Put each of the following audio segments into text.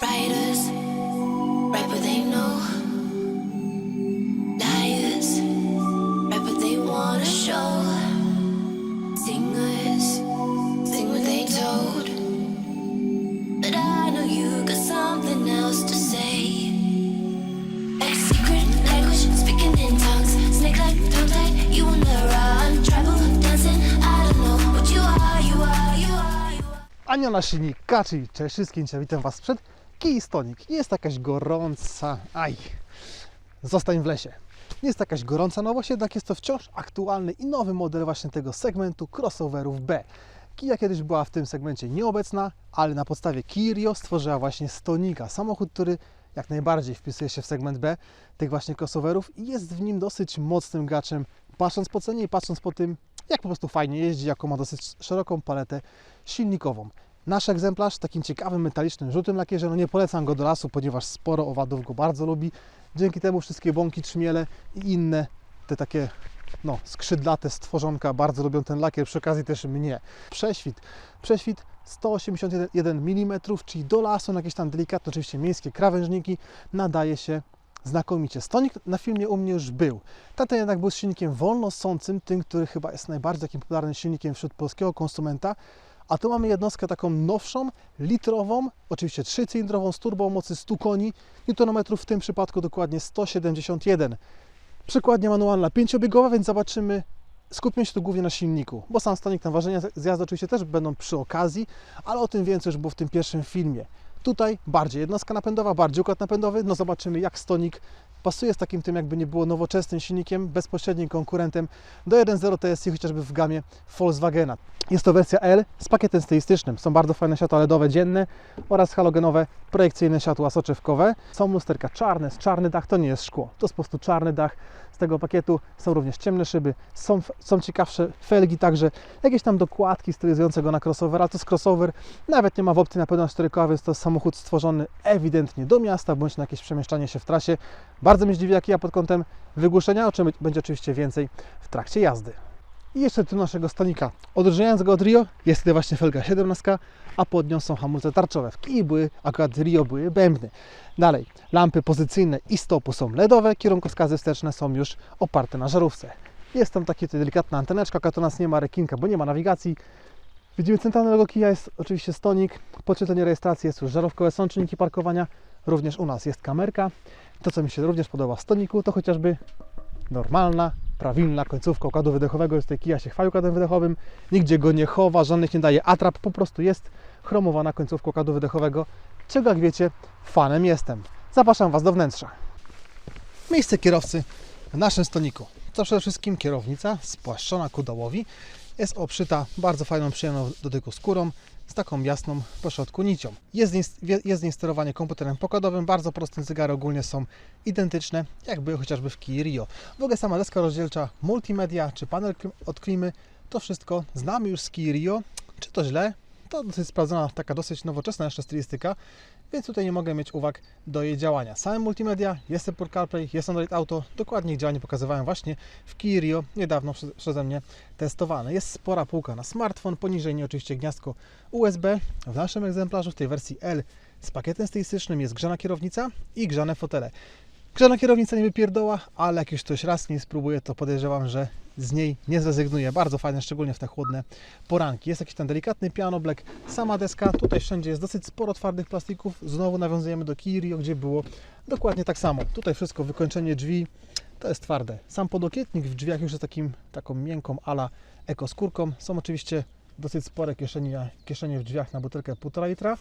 Writers, write what Kaczy. Cześć wszystkim, witam Was przed Keystonic. Nie jest jakaś gorąca, aj, zostań w lesie. Nie jest jakaś gorąca nowość, jednak jest to wciąż aktualny i nowy model właśnie tego segmentu crossoverów B. Kia kiedyś była w tym segmencie nieobecna, ale na podstawie Kirio stworzyła właśnie Stonika, samochód, który jak najbardziej wpisuje się w segment B tych właśnie crossoverów i jest w nim dosyć mocnym graczem, patrząc po cenie i patrząc po tym, jak po prostu fajnie jeździ, jaką ma dosyć szeroką paletę silnikową. Nasz egzemplarz takim ciekawym metalicznym żółtym lakierze, no nie polecam go do lasu, ponieważ sporo owadów go bardzo lubi. Dzięki temu wszystkie bąki, trzmiele i inne te takie no, skrzydlate stworzonka bardzo lubią ten lakier, przy okazji też mnie. Prześwit. Prześwit 181 mm, czyli do lasu na jakieś tam delikatne, oczywiście miejskie krawężniki nadaje się znakomicie. Stonik na filmie u mnie już był. Ten jednak był silnikiem wolnosącym, tym, który chyba jest najbardziej takim popularnym silnikiem wśród polskiego konsumenta. A tu mamy jednostkę taką nowszą, litrową, oczywiście trzycylindrową z turbą mocy 100 koni, newtonometrów w tym przypadku dokładnie 171. Przykładnie manualna pięciobiegowa, więc zobaczymy. Skupmy się tu głównie na silniku, bo sam stonik na ważenia zjazdy oczywiście też będą przy okazji, ale o tym więcej już było w tym pierwszym filmie. Tutaj bardziej jednostka napędowa, bardziej układ napędowy. No zobaczymy, jak stonik pasuje z takim tym, jakby nie było nowoczesnym silnikiem, bezpośrednim konkurentem do 1.0 TSI, chociażby w gamie Volkswagena. Jest to wersja L z pakietem stylistycznym. Są bardzo fajne światła LEDowe dzienne oraz halogenowe projekcyjne światła soczewkowe. Są lusterka czarne, z czarny dach, to nie jest szkło, to jest po prostu czarny dach z tego pakietu. Są również ciemne szyby, są, są ciekawsze felgi, także jakieś tam dokładki stylizujące go na crossover, ale to jest crossover, nawet nie ma w opcji na pewno 4 więc to jest samochód stworzony ewidentnie do miasta, bądź na jakieś przemieszczanie się w trasie. Bardzo mnie zdziwi, jaki ja pod kątem wygłuszenia, o czym będzie oczywiście więcej w trakcie jazdy. I jeszcze tu naszego stonika. Odróżniając go od Rio, jest tutaj właśnie felga 17, a pod nią są hamulce tarczowe. W kij były, akurat Rio były bębny. Dalej, lampy pozycyjne i stopu są LEDowe, kierunkowskazy wsteczne są już oparte na żarówce. Jest tam taka delikatna anteneczka, która nas nie ma rekinka, bo nie ma nawigacji. Widzimy centralnego kija, jest oczywiście stonik, podświetlenie rejestracji, jest już żarówkowe, są czynniki parkowania, również u nas jest kamerka. To, co mi się również podoba w stoniku, to chociażby normalna, prawilna końcówka układu wydechowego. Jest tutaj kija się chwali układem wydechowym, nigdzie go nie chowa, żadnych nie daje atrap, po prostu jest chromowana końcówka układu wydechowego, czego jak wiecie, fanem jestem. Zapraszam Was do wnętrza. Miejsce kierowcy w naszym stoniku. To przede wszystkim kierownica spłaszczona ku dołowi. Jest obszyta bardzo fajną, przyjemną w dotyku skórą z taką jasną po środku nicią. Jest z, jest z niej sterowanie komputerem pokładowym, bardzo proste cygary ogólnie są identyczne, jak były chociażby w Kia Rio. W ogóle sama deska rozdzielcza, multimedia czy panel od klimy, to wszystko znamy już z Kia Rio. Czy to źle? To dosyć sprawdzona, taka dosyć nowoczesna jeszcze stylistyka, więc tutaj nie mogę mieć uwag do jej działania. Same multimedia, jest Apple CarPlay, jest Android Auto, dokładnie ich działanie pokazywałem właśnie w Kia Rio, niedawno prze- przeze mnie testowane. Jest spora półka na smartfon, poniżej niej oczywiście gniazdko USB. W naszym egzemplarzu, w tej wersji L z pakietem stylistycznym jest grzana kierownica i grzane fotele. Grzana kierownica nie wypierdoła, ale jak już ktoś raz nie spróbuje, to podejrzewam, że z niej nie zrezygnuje. Bardzo fajne, szczególnie w te chłodne poranki. Jest jakiś ten delikatny piano black, sama deska. Tutaj wszędzie jest dosyć sporo twardych plastików. Znowu nawiązujemy do Kirio, gdzie było dokładnie tak samo. Tutaj wszystko, wykończenie drzwi, to jest twarde. Sam podokietnik w drzwiach już jest takim, taką miękką ala ekoskórką. Są oczywiście dosyć spore kieszenie, kieszenie w drzwiach na butelkę 1,5 litra.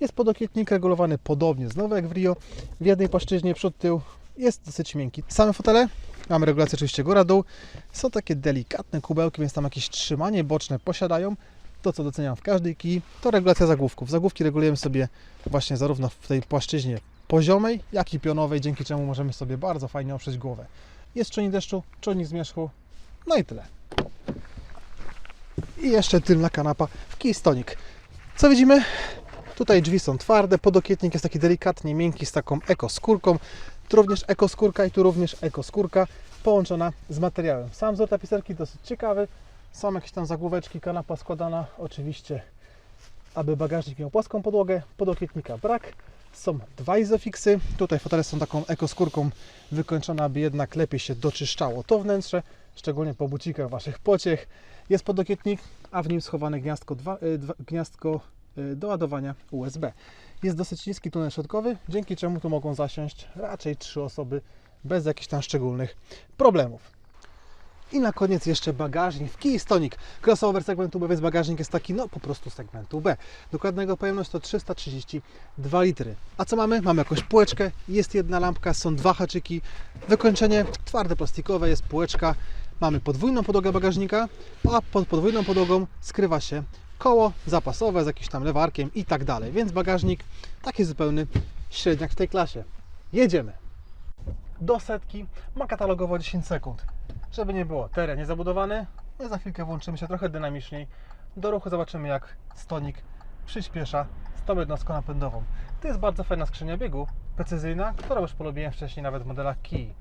Jest podokietnik regulowany podobnie, znowu jak w Rio, w jednej płaszczyźnie przód, tył. Jest dosyć miękki. Same fotele, mamy regulację oczywiście góra-dół. Są takie delikatne kubełki, więc tam jakieś trzymanie boczne posiadają. To, co doceniam w każdej kij, to regulacja zagłówków. Zagłówki regulujemy sobie właśnie zarówno w tej płaszczyźnie poziomej, jak i pionowej, dzięki czemu możemy sobie bardzo fajnie oprzeć głowę. Jest czujnik deszczu, czujnik zmierzchu, no i tyle. I jeszcze tylna kanapa w Keystonik. Co widzimy? Tutaj drzwi są twarde, podokietnik jest taki delikatnie miękki z taką ekoskórką. Tu również ekoskórka i tu również ekoskórka połączona z materiałem. Sam wzór tapicerki dosyć ciekawy. Są jakieś tam zagłóweczki, kanapa składana oczywiście, aby bagażnik miał płaską podłogę, podokietnika brak. Są dwa izofixy. Tutaj fotele są taką ekoskórką wykończone, aby jednak lepiej się doczyszczało to wnętrze, szczególnie po bucikach Waszych pociech. Jest podokietnik, a w nim schowane gniazdko, dwa, y, dwa, gniazdko y, do ładowania USB. Jest dosyć niski tunel środkowy, dzięki czemu tu mogą zasiąść raczej trzy osoby bez jakichś tam szczególnych problemów. I na koniec jeszcze bagażnik w Keystonic. Crossover segmentu B, więc bagażnik jest taki, no po prostu segmentu B. Dokładnego pojemność to 332 litry. A co mamy? Mamy jakąś półeczkę, jest jedna lampka, są dwa haczyki, wykończenie twarde plastikowe, jest półeczka. Mamy podwójną podłogę bagażnika, a pod podwójną podłogą skrywa się koło zapasowe z jakimś tam lewarkiem i tak dalej. Więc bagażnik taki zupełny średniak w tej klasie. Jedziemy! do setki ma katalogowo 10 sekund. Żeby nie było, teren niezabudowany. My za chwilkę włączymy się trochę dynamiczniej. Do ruchu zobaczymy jak stonik przyspiesza z tą jednostką napędową. To jest bardzo fajna skrzynia biegu, precyzyjna, którą już polubiłem wcześniej nawet w modelach Key.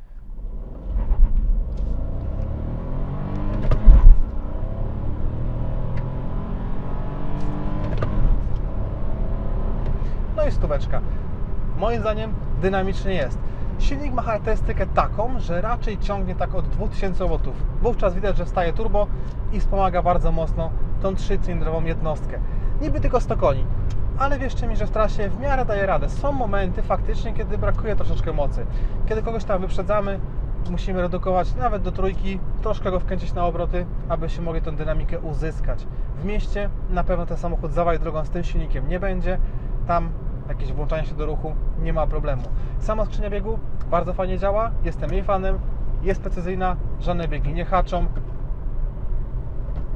I stóweczka. Moim zdaniem dynamicznie jest. Silnik ma charakterystykę taką, że raczej ciągnie tak od 2000 obwotów. Wówczas widać, że wstaje turbo i wspomaga bardzo mocno tą trzycylindrową jednostkę. Niby tylko 100 koni, ale wierzcie mi, że w trasie w miarę daje radę. Są momenty faktycznie, kiedy brakuje troszeczkę mocy. Kiedy kogoś tam wyprzedzamy, musimy redukować nawet do trójki, troszkę go wkręcić na obroty, abyśmy mogli tę dynamikę uzyskać. W mieście na pewno ten samochód zawaj drogą z tym silnikiem nie będzie. Tam jakieś włączanie się do ruchu, nie ma problemu. Sama skrzynia biegu bardzo fajnie działa, jestem jej fanem, jest precyzyjna, żadne biegi nie haczą.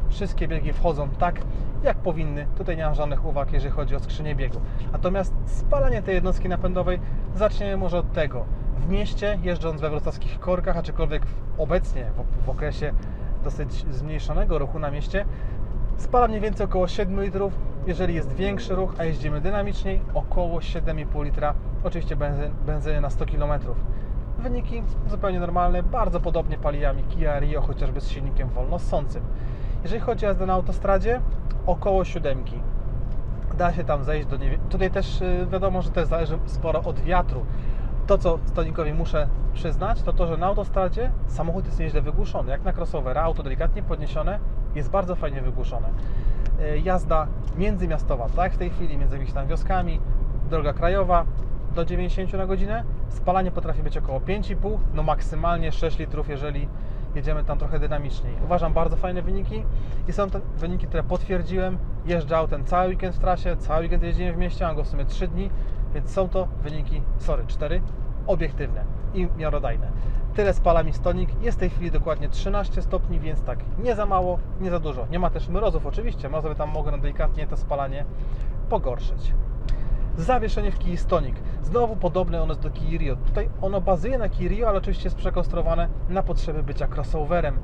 Wszystkie biegi wchodzą tak, jak powinny. Tutaj nie mam żadnych uwag, jeżeli chodzi o skrzynię biegu. Natomiast spalanie tej jednostki napędowej zaczniemy może od tego. W mieście, jeżdżąc we wrocławskich korkach, aczkolwiek obecnie, w, w okresie dosyć zmniejszonego ruchu na mieście, Spala mniej więcej około 7 litrów. Jeżeli jest większy ruch, a jeździmy dynamiczniej, około 7,5 litra. Oczywiście benzyn, benzyny na 100 km. Wyniki zupełnie normalne, bardzo podobnie pali jami Kia Rio, chociażby z silnikiem wolnossącym. Jeżeli chodzi o jazdę na autostradzie, około 7. Da się tam zejść do niewie... Tutaj też y, wiadomo, że też zależy sporo od wiatru. To, co Stonikowi muszę przyznać, to to, że na autostradzie samochód jest nieźle wygłuszony. Jak na crossovera, auto delikatnie podniesione, jest bardzo fajnie wygłuszone. Y, Jazda międzymiastowa, tak w tej chwili, między jakimiś tam wioskami, droga krajowa do 90 na godzinę. Spalanie potrafi być około 5,5, no maksymalnie 6 litrów, jeżeli jedziemy tam trochę dynamiczniej. Uważam bardzo fajne wyniki i są to wyniki, które potwierdziłem. Jeżdżę autem cały weekend w trasie, cały weekend jeździłem w mieście, mam go w sumie 3 dni, więc są to wyniki, sorry, 4, obiektywne i miarodajne. Tyle spala mi stonik. Jest w tej chwili dokładnie 13 stopni, więc tak, nie za mało, nie za dużo. Nie ma też mrozów oczywiście, mrozowy tam mogą delikatnie to spalanie pogorszyć. Zawieszenie w Kii Stonic. Znowu podobne ono jest do Kii Rio. Tutaj ono bazuje na Kii Rio, ale oczywiście jest przekonstruowane na potrzeby bycia crossoverem.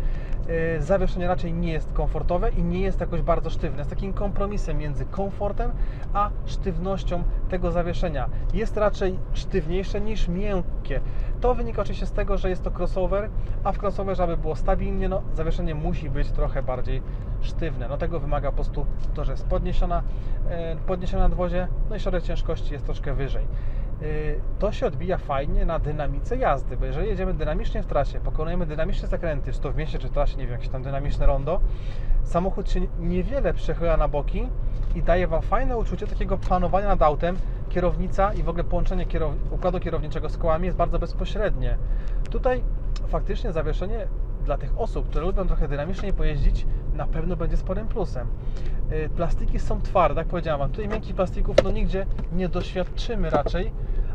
Yy, Zawieszenie raczej nie jest komfortowe i nie jest jakoś bardzo sztywne. Jest takim kompromisem między komfortem a sztywnością tego zawieszenia. Jest raczej sztywniejsze niż miękkie. To wynika oczywiście z tego, że jest to crossover, a w crossoverze, aby było stabilnie, no, zawieszenie musi być trochę bardziej sztywne. No tego wymaga po prostu to, że jest podniesiona, e, podniesiona nadwozie, no i środek ciężkości jest troszkę wyżej. E, To się odbija fajnie na dynamice jazdy, bo jeżeli jedziemy dynamicznie w trasie, pokonujemy dynamiczne zakręty, czy to w mieście, czy w trasie, nie wiem, jakieś tam dynamiczne rondo, samochód się niewiele przechyla na boki i daje Wam fajne uczucie takiego panowania nad autem. Kierownica i w ogóle połączenie kierow... układu kierowniczego z kołami jest bardzo bezpośrednie. Tutaj faktycznie zawieszenie dla tych osób, które lubią trochę dynamicznie pojeździć, na pewno będzie sporym plusem. Yy, Plastiki są twarde, jak powiedziałem Wam. Tutaj miękkich plastików no nigdzie nie doświadczymy raczej,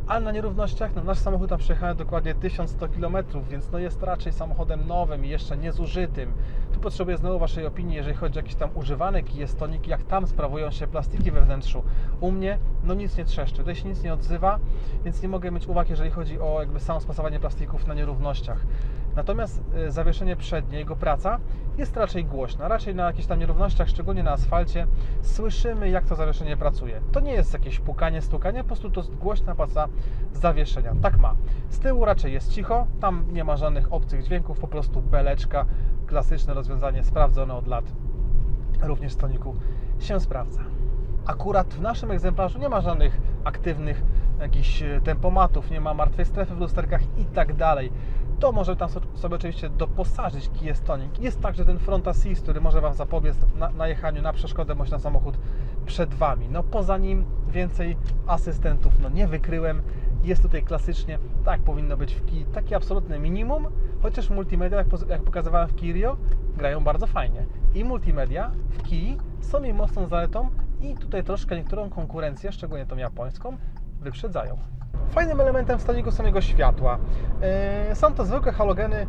ale na nierównościach no, nasz samochód tam przejechałem dokładnie 1100 km, więc no jest raczej samochodem nowym i jeszcze niezużytym. Tu potrzebuję znowu Waszej opinii, jeżeli chodzi o jakieś tam używane Kia Stonic, jak tam sprawują się plastiki we wnętrzu. U mnie no nic nie trzeszczy, tutaj się nic nie odzywa, więc nie mogę mieć uwag, jeżeli chodzi o jakby samo spasowanie plastików na nierównościach. Natomiast y, zawieszenie przednie, jego praca jest raczej głośna. Raczej na jakichś tam nierównościach, szczególnie na asfalcie, słyszymy, jak to zawieszenie pracuje. To nie jest jakieś pukanie, stukanie, po prostu to jest głośna praca zawieszenia. Tak ma. Z tyłu raczej jest cicho, tam nie ma żadnych obcych dźwięków, po prostu beleczka, klasyczne rozwiązanie, sprawdzone od lat. Również w stoniku się sprawdza. Akurat w naszym egzemplarzu nie ma żadnych aktywnych jakichś e, tempomatów, nie ma martwej strefy w lusterkach i tak dalej. To może tam so- sobie oczywiście doposażyć Kia Stonic. Jest także ten front assist, który może Wam zapobiec na, na jechaniu na przeszkodę bądź na samochód przed Wami. No poza nim więcej asystentów no nie wykryłem. Jest tutaj klasycznie, tak powinno być w Kii, takie absolutne minimum, chociaż multimedia, jak, jak pokazywałem w Kirio, grają bardzo fajnie. I multimedia w Kii są jej mocną zaletą i tutaj troszkę niektórą konkurencję, szczególnie tą japońską, wyprzedzają. Fajnym elementem staniku są jego światła. Yy, Są to zwykłe halogeny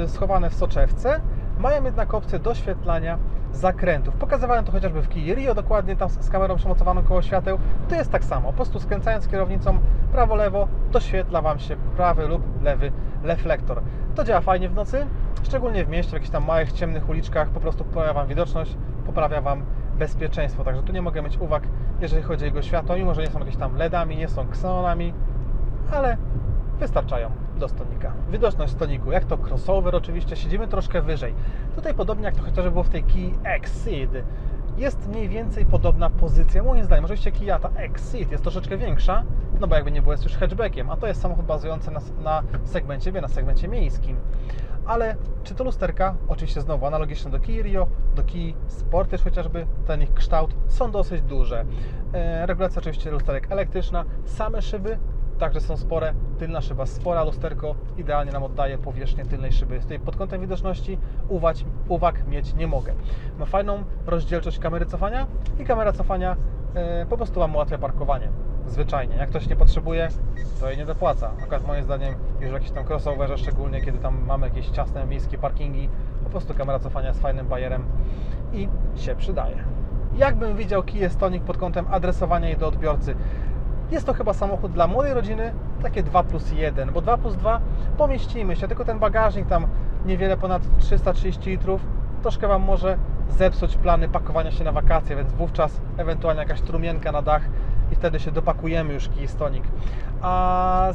yy, schowane w soczewce, mają jednak opcję doświetlania zakrętów. Pokazywałem to chociażby w Kia Rio, dokładnie tam z kamerą przemocowaną koło świateł. To jest tak samo, po prostu skręcając kierownicą prawo-lewo, doświetla Wam się prawy lub lewy reflektor. To działa fajnie w nocy, szczególnie w mieście, w jakichś tam małych, ciemnych uliczkach, po prostu poprawia Wam widoczność, poprawia Wam bezpieczeństwo. Także tu nie mogę mieć uwag, jeżeli chodzi o jego światło, mimo że nie są jakieś tam LEDami, nie są xenonami, ale wystarczają do stonika. Widoczność stoniku, jak to crossover oczywiście, siedzimy troszkę wyżej. Tutaj podobnie jak to chociażby było w tej Kia Exceed, jest mniej więcej podobna pozycja. Moim zdaniem, oczywiście Kia ta Exceed jest troszeczkę większa, no bo jakby nie było jest już hatchbackiem, a to jest samochód bazujący na, na segmencie na segmencie miejskim. Ale czy to lusterka, oczywiście znowu analogiczne do Kia Rio, do Kia Sportage chociażby, ten ich kształt, są dosyć duże. E, regulacja oczywiście lusterek elektryczna, same szyby także są spore, tylna szyba spora, lusterko idealnie nam oddaje powierzchnię tylnej szyby. Tutaj pod kątem widoczności uwag, uwag mieć nie mogę. Ma fajną rozdzielczość kamery cofania i kamera cofania e, po prostu Wam ułatwia parkowanie. Zwyczajnie. Jak ktoś nie potrzebuje, to jej nie dopłaca. Akurat moim zdaniem, już w jakimś tam crossoverze, szczególnie kiedy tam mamy jakieś ciasne miejskie parkingi, po prostu kamera cofania jest fajnym bajerem i się przydaje. Jakbym widział Kia Stonic pod kątem adresowania jej do odbiorcy? Jest to chyba samochód dla młodej rodziny, takie 2 plus 1, bo 2 plus 2 pomieścimy się, tylko ten bagażnik tam niewiele ponad 330 litrów, troszkę Wam może zepsuć plany pakowania się na wakacje, więc wówczas ewentualnie jakaś trumienka na dach i wtedy się dopakujemy już Kia Stonic. A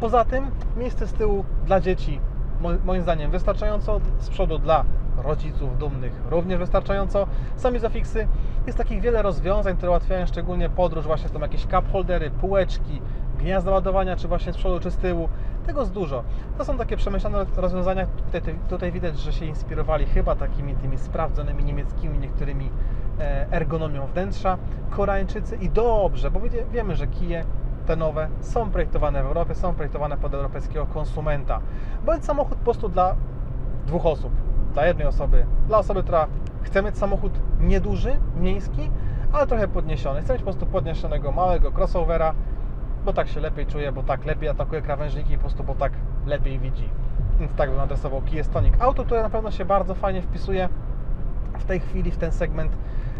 poza tym miejsce z tyłu dla dzieci mo- moim zdaniem wystarczająco, z przodu dla rodziców dumnych również wystarczająco. Sami zafiksy, jest takich wiele rozwiązań, które ułatwiają szczególnie podróż, właśnie są jakieś cup holdery, półeczki, gniazda ładowania, czy właśnie z przodu, czy z tyłu. Tego jest dużo. To są takie przemyślane rozwiązania. Tutaj, tutaj widać, że się inspirowali chyba takimi tymi sprawdzonymi niemieckimi niektórymi e, ergonomią wnętrza. Koreańczycy i dobrze, bo wie- wiemy, że kije te nowe są projektowane w Europie, są projektowane pod europejskiego konsumenta. Bądź samochód po prostu dla dwóch osób, dla jednej osoby, dla osoby, która chce mieć samochód nieduży, miejski, ale trochę podniesiony. Chce mieć po prostu podniesionego małego crossovera, bo tak się lepiej czuje, bo tak lepiej atakuje krawężniki i po prostu, bo tak lepiej widzi. Więc tak bym adresował Kia Stonic. Auto, które na pewno się bardzo fajnie wpisuje w tej chwili w ten segment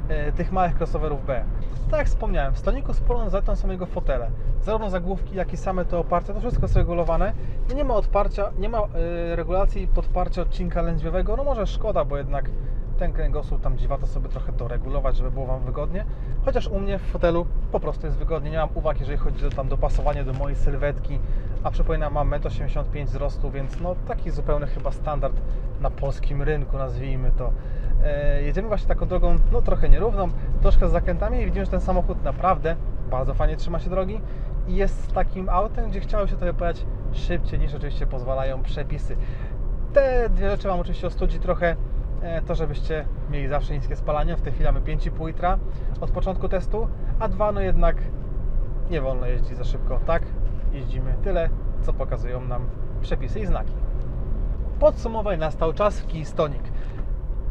e, tych małych crossoverów B. Tak jak wspomniałem, w Stoniku sporą zaletą są jego fotele. Zarówno zagłówki, jak i same te oparcia, to wszystko jest regulowane. I nie ma odparcia, nie ma e, regulacji podparcia odcinka lędźwiowego. No może szkoda, bo jednak ten kręgosłup tam dziwa, to sobie trochę to regulować, żeby było Wam wygodnie. Chociaż u mnie w fotelu po prostu jest wygodnie. Nie mam uwag, jeżeli chodzi o tam dopasowanie do mojej sylwetki. A przypominam, mam 1,85 m wzrostu, więc no taki zupełny chyba standard na polskim rynku, nazwijmy to. E, jedziemy właśnie taką drogą, no trochę nierówną, troszkę z zakrętami i widzimy, że ten samochód naprawdę bardzo fajnie trzyma się drogi i jest takim autem, gdzie chciało się trochę pojechać szybciej niż oczywiście pozwalają przepisy. Te dwie rzeczy Wam oczywiście ostudzi trochę e, to, żebyście mieli zawsze niskie spalanie. W tej chwili mamy 5,5 litra od początku testu, a dwa no jednak nie wolno jeździć za szybko. Tak, jeździmy tyle, co pokazują nam przepisy i znaki. Podsumowań nastał czas w Stonic.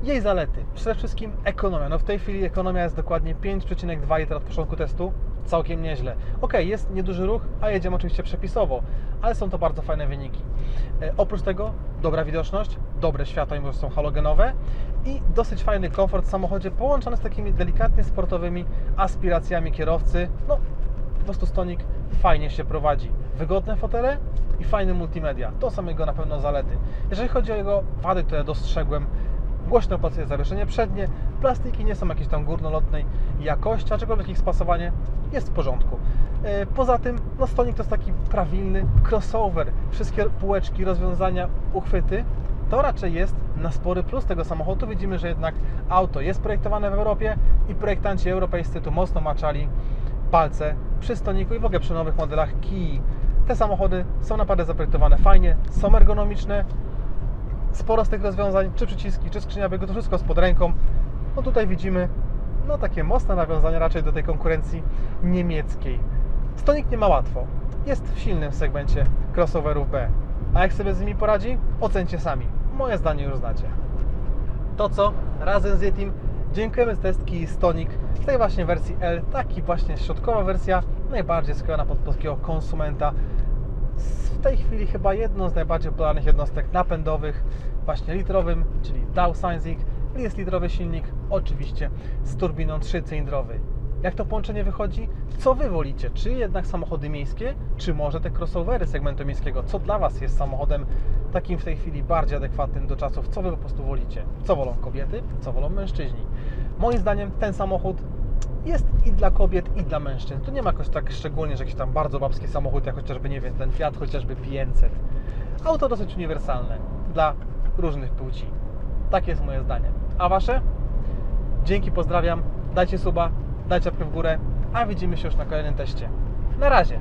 Jej zalety. Przede wszystkim ekonomia. No w tej chwili ekonomia jest dokładnie 5,2 litra od początku testu. Całkiem nieźle. Ok, jest nieduży ruch, a jedziemy oczywiście przepisowo, ale są to bardzo fajne wyniki. E, oprócz tego dobra widoczność, dobre światła, mimo że są halogenowe i dosyć fajny komfort w samochodzie połączony z takimi delikatnie sportowymi aspiracjami kierowcy. No, po prostu Stonic fajnie się prowadzi. Wygodne fotele i fajny multimedia. To są jego na pewno zalety. Jeżeli chodzi o jego wady, które dostrzegłem, głośno pracuje zawieszenie przednie, plastiki nie są jakiejś tam górnolotnej jakości, aczkolwiek ich spasowanie jest w porządku. E, Poza tym, no Stonic to jest taki prawilny crossover. Wszystkie półeczki, rozwiązania, uchwyty to raczej jest na spory plus tego samochodu. Widzimy, że jednak auto jest projektowane w Europie i projektanci europejscy tu mocno maczali palce przy stoniku i w ogóle przy nowych modelach Kia. Te samochody są naprawdę zaprojektowane fajnie, są ergonomiczne, sporo z tych rozwiązań, czy przyciski, czy skrzynia biegu, to wszystko jest pod ręką. No tutaj widzimy no takie mocne nawiązania raczej do tej konkurencji niemieckiej. Stonik nie ma łatwo. Jest w silnym segmencie crossoverów B. A jak sobie z nimi poradzi? Ocencie sami. Moje zdanie już znacie. To co? Razem z Yetim dziękujemy za test Kii Stonic w tej właśnie wersji L. Taki właśnie środkowa wersja, najbardziej skrojona pod polskiego konsumenta. W tej chwili chyba jedną z najbardziej popularnych jednostek napędowych, właśnie litrowym, czyli downsizing. Jest litrowy silnik, oczywiście z turbiną 3-cylindrowej. Jak to połączenie wychodzi? Co Wy wolicie? Czy jednak samochody miejskie, czy może te crossovery segmentu miejskiego? Co dla Was jest samochodem takim w tej chwili bardziej adekwatnym do czasów? Co Wy po prostu wolicie? Co wolą kobiety? Co wolą mężczyźni? Moim zdaniem ten samochód jest i dla kobiet, i dla mężczyzn. Tu nie ma jakoś tak szczególnie, że jakiś tam bardzo babski samochód, jak chociażby, nie wiem, ten Fiat, chociażby 500. Auto dosyć uniwersalne dla różnych płci. Takie jest moje zdanie. A Wasze? Dzięki, pozdrawiam. Dajcie suba, dajcie łapkę w górę, a widzimy się już na kolejnym teście. Na razie.